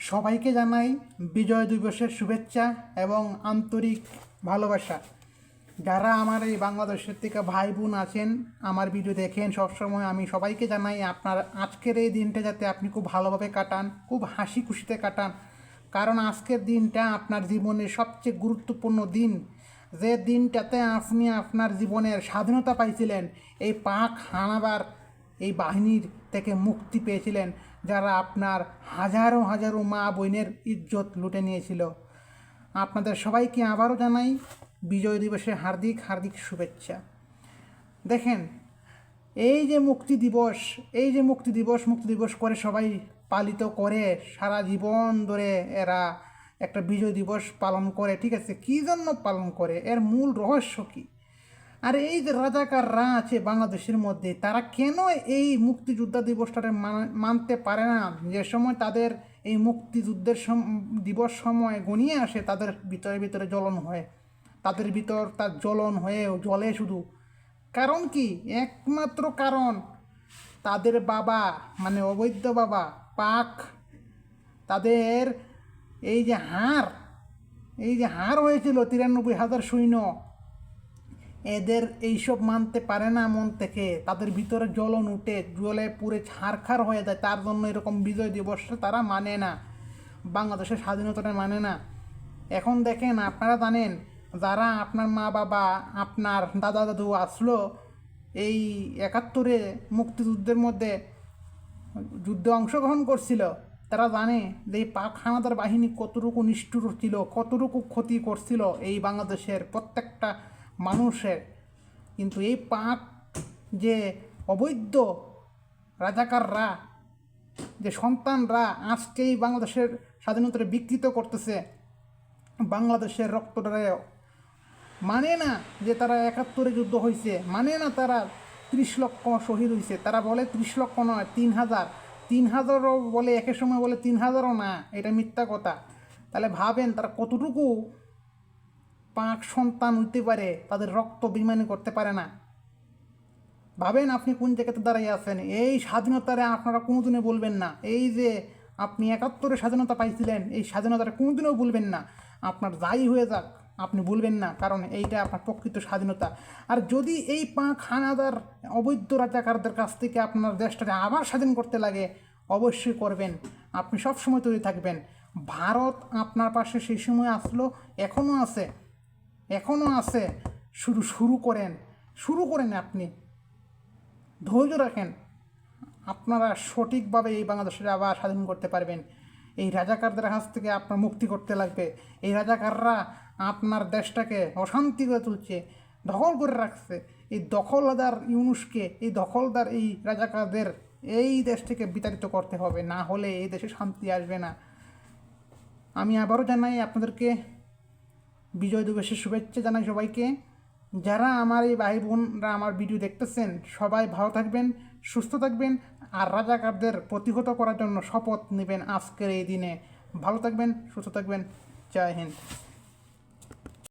সবাইকে জানাই বিজয় দিবসের শুভেচ্ছা এবং আন্তরিক ভালোবাসা। যারা আমার এই বাংলাদেশের থেকে ভাই বোন আছেন, আমার ভিডিও দেখেন, সবসময় আমি সবাইকে জানাই আপনার আজকের এই দিনটা যাতে আপনি খুব ভালোভাবে কাটান, খুব হাসি খুশিতে কাটান। কারণ আজকের দিনটা আপনার জীবনের সবচেয়ে গুরুত্বপূর্ণ দিন। যে দিনটাতে আপনি আপনার জীবনের স্বাধীনতা পাইছিলেন, এই পাক হানাবার এই বাহিনীর থেকে মুক্তি পেয়েছিলেন যারা আপনার হাজারো হাজারো মা বোনের ইজ্জত লুটে নিয়েছিল। আপনাদের সবাইকে আবারও জানাই বিজয় দিবসের হার্দিক হার্দিক শুভেচ্ছা। দেখেন, এই যে মুক্তি দিবস, এই যে মুক্তি দিবস মুক্তি দিবস করে সবাই পালিত করে সারা জীবন ধরে এরা একটা বিজয় দিবস পালন করে, ঠিক আছে? কী জন্য পালন করে? এর মূল রহস্য কী? আর এই যে রাজাকাররা আছে বাংলাদেশের মধ্যে, তারা কেন এই মুক্তিযোদ্ধা দিবসটাকে মান- মানতে পারে না? যে সময় তাদের এই মুক্তিযুদ্ধের দিবস সময় গনিয়ে আসে, তাদের ভিতরে ভিতরে জ্বলন হয়। তাদের ভিতর তার জ্বলন হয়ে জ্বলে শুধু। কারণ কি? একমাত্র কারণ তাদের বাবা মানে অবৈধ বাবা, পাক, তাদের এই যে হার, এই যে হার হয়েছিল তিরানব্বই হাজার সৈন্য এদের এইসব মানতে পারে না মন থেকে। তাদের ভিতরে জ্বলন উঠে, জ্বলে পুরে ছারখার হয়ে যায়। তার জন্য এরকম বিজয় দিবসটা তারা মানে না। বাংলাদেশের স্বাধীনতাটা মানে না। এখন দেখেন, আপনারা জানেন, যারা আপনার মা বাবা, আপনার দাদা দাদু আসলো, এই একাত্তরে মুক্তিযুদ্ধের মধ্যে যুদ্ধে অংশগ্রহণ করছিল, তারা জানে যে এই পাক হানাদার বাহিনী কতটুকু নিষ্ঠুর ছিল, কতটুকু ক্ষতি করছিল এই বাংলাদেশের প্রত্যেকটা মানুষের। কিন্তু এই পাক যে অবৈধ রাজাকাররা, যে সন্তানরা আজকেই বাংলাদেশের স্বাধীনতাটা বিকৃত করতেছে, বাংলাদেশের রক্তটারে মানে না যে তারা একাত্তরে যুদ্ধ হয়েছে মানে না তারা ত্রিশ লক্ষ শহীদ হয়েছে তারা বলে ত্রিশ লক্ষ নয়, তিন হাজার। তিন হাজারও বলে একের সময় বলে তিন হাজারও না, এটা মিথ্যা কথা। তাহলে ভাবেন তারা কতটুকু পাঁচ সন্তান হইতে পারে, তাদের রক্ত বিমানি করতে পারে না। ভাবেন আপনি কোন জায়গাতে দাঁড়িয়ে আছেন? এই স্বাধীনতারে আপনারা কোনোদিনও বলবেন না। এই যে আপনি একাত্তরে স্বাধীনতা পাইছিলেন, এই স্বাধীনতাটা কোনোদিনও বলবেন না। আপনার যাই হয়ে যাক, আপনি বলবেন না, কারণ এইটা আপনার প্রকৃত স্বাধীনতা। আর যদি এই পাঁক হানাদার অবৈধ রাজাকারদের কাছ থেকে আপনার দেশটাকে আবার স্বাধীন করতে লাগে, অবশ্যই করবেন। আপনি সব সময় তৈরি থাকবেন। ভারত আপনার পাশে সেই সময় আসলো এখনও আছে। এখনও আছে। শুরু শুরু করেন। শুরু করেন আপনি। ধৈর্য রাখেন। আপনারা সঠিকভাবে এই বাংলাদেশের আবার স্বাধীন করতে পারবেন। এই রাজাকারদের কাছ থেকে আপনার মুক্তি করতে লাগবে। এই রাজাকাররা আপনার দেশটাকে অশান্তি করে তুলছে, দখল করে রাখছে। এই দখলদার ইউনুসকে, এই দখলদার এই রাজাকারদের এই দেশ থেকে বিতাড়িত করতে হবে। না হলে এই দেশে শান্তি আসবে না। আমি আবারও জানাই আপনাদেরকে বিজয় দিবসের শুভেচ্ছা জানাই সবাইকে। যারা আমার এই ভাই বোনরা আমার ভিডিও দেখতেছেন, সবাই ভালো থাকবেন, সুস্থ থাকবেন, আর রাজাকারদের প্রতিহত করার জন্য শপথ নেবেন আজকের এই দিনে। ভালো থাকবেন, সুস্থ থাকবেন। জয় হিন্দ।